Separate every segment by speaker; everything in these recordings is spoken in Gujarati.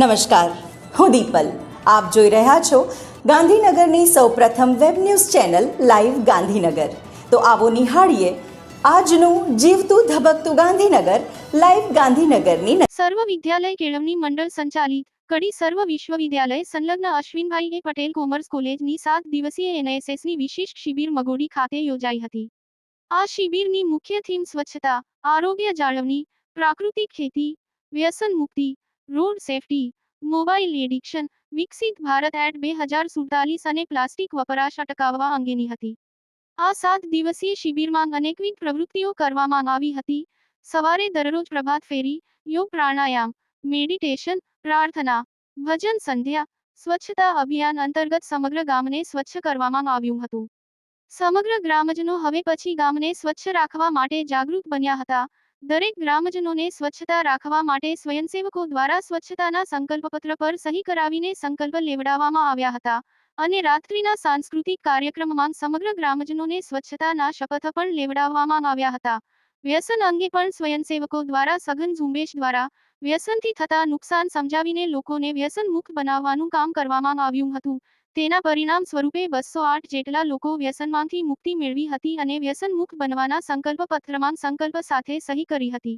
Speaker 1: નમસ્કાર. હું દીપલ. આપ જોઈ રહ્યા છો ગાંધીનગરની સૌપ્રથમ web news channel live Gandhinagar. તો આવો નિહાળીએ આજનું જીવતું ધબકતું ગાંધીનગર લાઈવ ગાંધીનગરની
Speaker 2: સર્વ વિદ્યાલય કેળવણી મંડળ સંચાલિત કડી સર્વ વિશ્વવિદ્યાલય સંલગ્ન અશ્વિનભાઈ એ પટેલ કોમર્સ કોલેજની સાત દિવસીય એનએસએસની વિશિષ્ટ શિબિર મગોડી ખાતે યોજાઈ હતી. આ શિબિરની મુખ્ય થીમ સ્વચ્છતા, આરોગ્ય જાળવણી, પ્રાકૃતિક ખેતી, વ્યસન મુક્તિ રોડ સેફટી, મોબાઈલ એડિક્શન, વિકસિત ભારત એટ બે હજાર સુડતાલીસ અને પ્લાસ્ટિક વપરાશ અટકાવવા અંગેની હતી. આ સાત દિવસીય શિબિરમાં અનેકવિધ પ્રવૃત્તિઓ કરવામાં આવી હતી. સવારે દરરોજ પ્રભાત ફેરી, યોગ પ્રાણાયામ, મેડિટેશન, પ્રાર્થના, ભજન સંધ્યા, સ્વચ્છતા અભિયાન અંતર્ગત સમગ્ર ગામને સ્વચ્છ કરવામાં આવ્યું હતું. સમગ્ર ગ્રામજનો હવે પછી ગામને સ્વચ્છ રાખવા માટે જાગૃત બન્યા હતા. દરેક ગ્રામજનોને સ્વચ્છતા રાખવા માટે સ્વયંસેવકો દ્વારા સ્વચ્છતાના સંકલ્પપત્ર પર સહી કરાવીને સંકલ્પ લેવડાવવામાં આવ્યા હતા અને રાત્રિના સાંસ્કૃતિક કાર્યક્રમમાં સમગ્ર ગ્રામજનોને સ્વચ્છતાના શપથ પણ લેવડાવવામાં આવ્યા હતા. વ્યસન અંગે પણ સ્વયંસેવકો દ્વારા સઘન ઝુંબેશ દ્વારા વ્યસનથી થતા નુકસાન સમજાવીને લોકોને વ્યસન મુક્ત બનાવવાનું કામ કરવામાં આવ્યું હતું. તેના પરિણામ સ્વરૂપે બસો આઠ જેટલા લોકો વ્યસનમાંથી મુક્તિ મેળવી હતી અને વ્યસન મુક્ત બનવાના સંકલ્પ પત્રમાં સંકલ્પ સાથે સહી કરી હતી.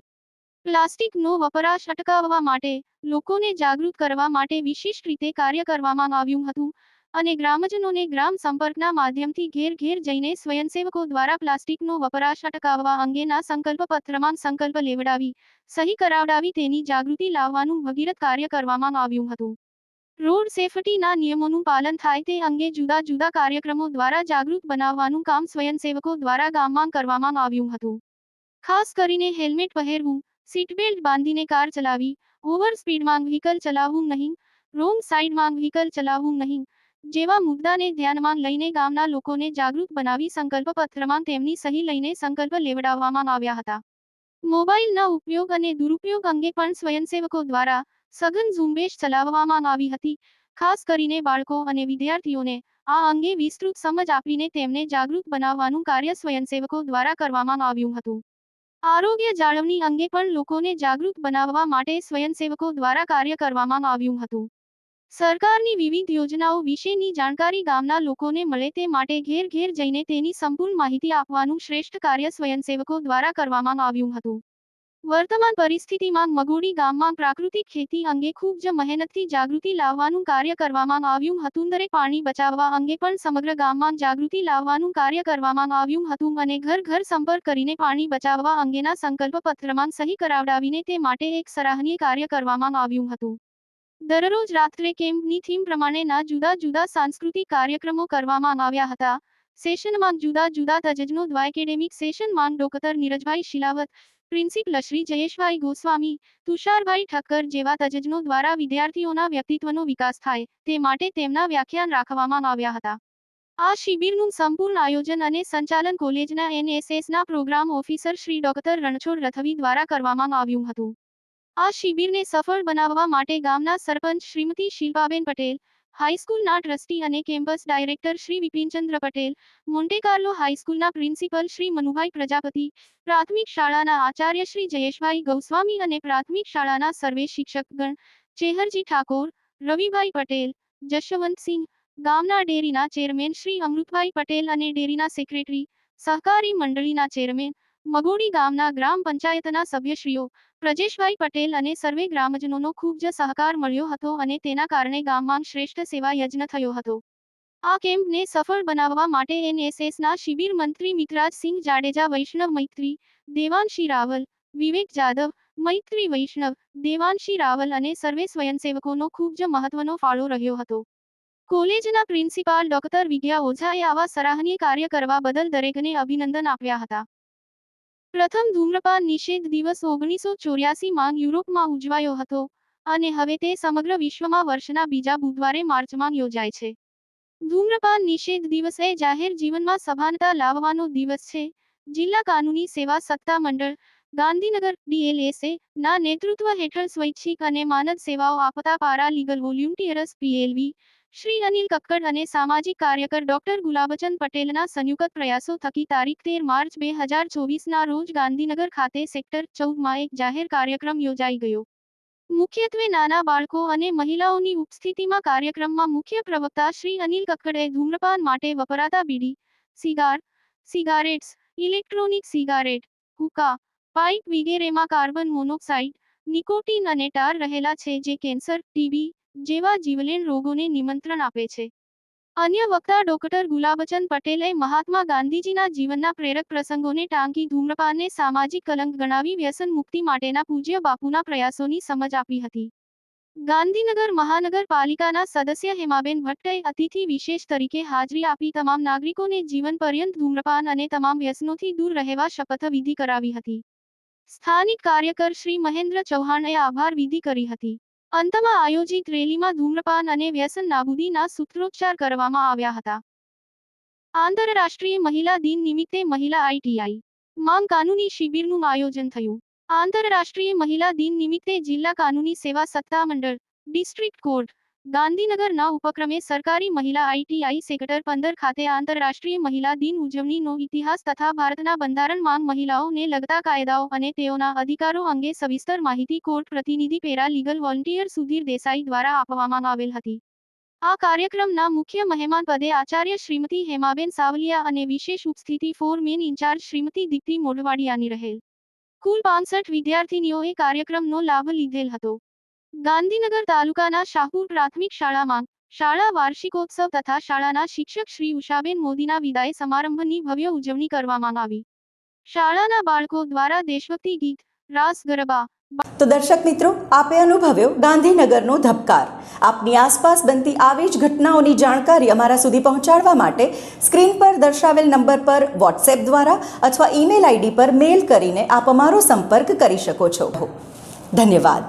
Speaker 2: પ્લાસ્ટિકનો વપરાશ અટકાવવા માટે લોકોને જાગૃત કરવા માટે વિશિષ્ટ રીતે કાર્ય કરવામાં આવ્યું હતું. અને ગ્રામજનોને ગ્રામ સંપર્કના માધ્યમથી ઘેર ઘેર જઈને સ્વયંસેવકો દ્વારા પ્લાસ્ટિકનો વપરાશ અટકાવવા અંગેના સંકલ્પ પત્રમાં સંકલ્પ લેવડાવી, સહી કરાવડાવી તેની જાગૃતિ લાવવાનું ભગીરથ કાર્ય કરવામાં આવ્યું હતું. રોડ સેફટીના નિયમોનું પાલન થાય તે અંગે જુદા જુદા કાર્યક્રમો દ્વારા જાગૃત બનાવવાનું કામ સ્વયંસેવકો દ્વારા ગામમાં કરવામાં આવ્યું હતું. ખાસ કરીને હેલ્મેટ પહેરવું સીટ બેલ્ટ બાંધીને કાર ચલાવી, ઓવર સ્પીડમાં વ્હીકલ ચલાવવું નહીં, રોંગ સાઇડમાં વ્હીકલ ચલાવવું નહીં જેવા મુદ્દાને ધ્યાનમાં લઈને ગામના લોકોને જાગૃત બનાવી સંકલ્પ પત્રમાં તેમની સહી લઈને સંકલ્પ લેવડાવવામાં આવ્યા હતા. મોબાઈલના ઉપયોગ અને દુરુપયોગ અંગે પણ સ્વયંસેવકો દ્વારા સઘન ઝુંબેશ ચલાવવામાં આવી હતી. ખાસ કરીને બાળકો અને વિદ્યાર્થીઓને આ અંગે વિસ્તૃત સમજ આપીને તેમને જાગૃત બનાવવાનું કાર્ય સ્વયંસેવકો દ્વારા કરવામાં આવ્યું હતું. આરોગ્ય જાળવણી અંગે પણ લોકોને જાગૃત બનાવવા માટે સ્વયંસેવકો દ્વારા કાર્ય કરવામાં આવ્યું હતું. સરકારની વિવિધ યોજનાઓ વિશેની જાણકારી ગામના લોકોને મળે તે માટે ઘેર ઘેર જઈને તેની સંપૂર્ણ માહિતી આપવાનું શ્રેષ્ઠ કાર્ય સ્વયંસેવકો દ્વારા કરવામાં આવ્યું હતું. વર્તમાન પરિસ્થિતિમાં મગોડી ગામમાં પ્રાકૃતિક ખેતી અંગે ખૂબ જ મહેનતથી જાગૃતિ લાવવાનું કાર્ય કરવામાં આવ્યું હતું. દરેક પાણી બચાવવા અંગે પણ સમગ્ર ગામમાં જાગૃતિ લાવવાનું કાર્ય કરવામાં આવ્યું હતું અને ઘર ઘર સંપર્ક કરીને પાણી બચાવવા અંગેના સંકલ્પ પત્રમાં સહી કરાવડાવીને તે માટે એક સરાહનીય કાર્ય કરવામાં આવ્યું હતું. દરરોજ રાત્રે કેમ્પની થીમ પ્રમાણેના જુદા જુદા સાંસ્કૃતિક કાર્યક્રમો કરવામાં આવ્યા હતા. સેશનમાં જુદા જુદા તજજ્ઞો દ્વારા એકેડેમિક સેશનમાં ડોક્ટર નીરજભાઈ શિલાવત, પ્રિન્સિપલ શ્રી જયેશભાઈ ગોસ્વામી, તુષારભાઈ ઠક્કર જેવા તજજ્ઞો દ્વારા વિદ્યાર્થીઓના વ્યક્તિત્વનો વિકાસ થાય તે માટે તેમના વ્યાખ્યાન રાખવામાં આવ્યા હતા. આ શિબિરનું સંપૂર્ણ આયોજન અને સંચાલન કોલેજના એનએસએસના program officer Shri doctor Ranchhod Rathvi દ્વારા કરવામાં આવ્યું હતું. આ શિબિરને સફળ બનાવવા માટે ગામના સરપંચ શ્રીમતી શિલ્પાબેન પટેલ, હાઈસ્કૂલના ટ્રસ્ટી અને campus director Shri Vipinchandra Patel Monte Carlo હાઈસ્કૂલના principal Shri Manubhai Prajapati, પ્રાથમિક શાળાના આચાર્ય શ્રી જયેશભાઈ ગૌસ્વામી અને પ્રાથમિક શાળાના સર્વે શિક્ષકગણ, ચેહરજી ઠાકોર, રવિભાઈ પટેલ જશવંતસિંહ ગામના ડેરીના ચેરમેન શ્રી અમૃતભાઈ પટેલ અને ડેરીના સેક્રેટરી, સહકારી મંડળીના ચેરમેન મગોડી ગામના ગ્રામ પંચાયતના સભ્યશ્રીઓ પ્રજેશભાઈ પટેલ અને સર્વે ગ્રામજનોનો ખૂબ જ સહકાર મળ્યો હતો અને તેના કારણે ગામમાં શ્રેષ્ઠ સેવા યજ્ઞ થયો હતો. આ કેમ્પને સફળ બનાવવા માટે એનએસએસના શિબિર મંત્રી મિત્રાજસિંહ જાડેજા, વૈષ્ણવ મૈત્રી, દેવાંશી રાવલ, વિવેક જાદવ, મૈત્રી વૈષ્ણવ, દેવાંશી રાવલ અને સર્વે સ્વયંસેવકોનો ખૂબ જ મહત્વનો ફાળો રહ્યો હતો. કોલેજના પ્રિન્સિપાલ ડોક્ટર વિદ્યા ઓઝાએ આવા સરાહનીય કાર્ય કરવા બદલ દરેકને અભિનંદન આપ્યા હતા. પ્રથમ ધૂમ્રપાન નિષેધ દિવસ ઓગણીસો ચોર્યાસી માં યુરોપમાં ઉજવાયો હતો અને હવે તે સમગ્ર વિશ્વમાં વર્ષના બીજા બુધવારે માર્ચમાં યોજાય છે. ધૂમ્રપાન નિષેધ દિવસ જાહેર જીવનમાં સભાનતા લાવવાનો દિવસ છે. જિલ્લા કાનૂની સેવા સત્તા મંડળ, ગાંધીનગર, ડીએલએસએ ના નેતૃત્વ હેઠળ સ્વૈચ્છિક અને માનદ સેવાઓ આપતા para legal volunteers, PLV Shri Anil Kakkad અને સામાજિક કાર્યકર ડોક્ટર ગુલાબચંદ પટેલના સંયુક્ત પ્રયાસો થકી તારીખ તેર માર્ચ બે હજાર ચોવીસના રોજ ગાંધીનગર ખાતે સેક્ટર ચૌદમાં એક જાહેર કાર્યક્રમ યોજાઈ ગયો. મુખ્યત્વે નાના બાળકો અને મહિલાઓની ઉપસ્થિતિમાં કાર્યક્રમમાં મુખ્ય પ્રવક્તા શ્રી અનિલ કક્કડે ધૂમ્રપાન માટે વપરાતા બીડી, સિગાર, સિગારેટ્સ, ઇલેક્ટ્રોનિક સિગારેટ, હુકા, પાઇપ વગેરેમાં કાર્બન મોનોક્સાઇડ, નિકોટીન અને ટાર રહેલા છે જે કેન્સર, ટીબી જેવા જીવલેણ રોગોને નિમંત્રણ આપે છે. અન્ય વક્તા ડોક્ટર ગુલાબચંદ પટેલે મહાત્મા ગાંધીજીના જીવનના પ્રેરક પ્રસંગોને ટાંકી ધૂમ્રપાનને સામાજિક કલંક ગણાવી વ્યસન મુક્તિ માટેના પૂજ્ય બાપુના પ્રયાસોની સમજ આપી હતી. ગાંધીનગર મહાનગરપાલિકાના સદસ્ય હેમાબેન ભટ્ટે અતિથિ વિશેષ તરીકે હાજરી આપી તમામ નાગરિકોને જીવન પર્યંત ધૂમ્રપાન અને તમામ વ્યસનોથી દૂર રહેવા શપથવિધિ કરાવી હતી. સ્થાનિક કાર્યકર શ્રી મહેન્દ્ર ચૌહાણે આભાર વિધિ કરી હતી. અંતમાં આયોજિત રેલીમાં ધૂમ્રપાન અને વ્યસન નાબૂદીના સૂત્રોચ્ચાર કરવામાં આવ્યા હતા. આંતરરાષ્ટ્રીય મહિલા દિન નિમિત્તે મહિલા આઈટીઆઈ માંગ કાનૂની શિબિરનું આયોજન થયું. આંતરરાષ્ટ્રીય મહિલા દિન નિમિત્તે જિલ્લા કાનૂની સેવા સત્તા મંડળ ડિસ્ટ્રિક્ટ કોર્ટ ગાંધીનગરના ઉપક્રમે સરકારી મહિલા આઈટીઆઈ સેક્ટર પંદર ખાતે આંતરરાષ્ટ્રીય મહિલા દિન ઉજવણીનો ઇતિહાસ તથા ભારતના બંધારણ માંગ મહિલાઓને લગતા કાયદાઓ અને તેઓના અધિકારો અંગે સવિસ્તર માહિતી કોર્ટ પ્રતિનિધિ para legal volunteer Sudhir Desai દ્વારા આપવામાં આવેલ હતી. આ કાર્યક્રમના મુખ્ય મહેમાન પદે આચાર્ય શ્રીમતી હેમાબેન સાવલિયા અને વિશેષ ઉપસ્થિતિ foreman in charge Shrimati Deepti મોઢવાડિયાની રહેલ. કુલ પાંસઠ વિદ્યાર્થીનીઓએ કાર્યક્રમનો લાભ લીધેલ હતો. ગાંધીનગર તાલુકાના શાહપુર પ્રાથમિક શાળામાં શાળા વાર્ષિકોત્સવ તથા શાળાના શિક્ષક શ્રી ઉષાબેન મોદીના વિદાય સમારંભની ભવ્ય ઉજવણી કરવામાં આવી. શાળાના બાળકો દ્વારા દેશભક્તિ ગીત, રાસ ગરબા
Speaker 1: તો દર્શક મિત્રો, આપે અનુભવ્યો ગાંધીનગરનો ધબકાર. આપની આસપાસ બનતી આવી જ ઘટનાઓની જાણકારી અમારા સુધી પહોંચાડવા માટે સ્ક્રીન પર દર્શાવેલ નંબર પર વોટ્સએપ દ્વારા અથવા ઈમેલ આઈડી પર મેલ કરીને આપ અમારો સંપર્ક કરી શકો છો. ધન્યવાદ.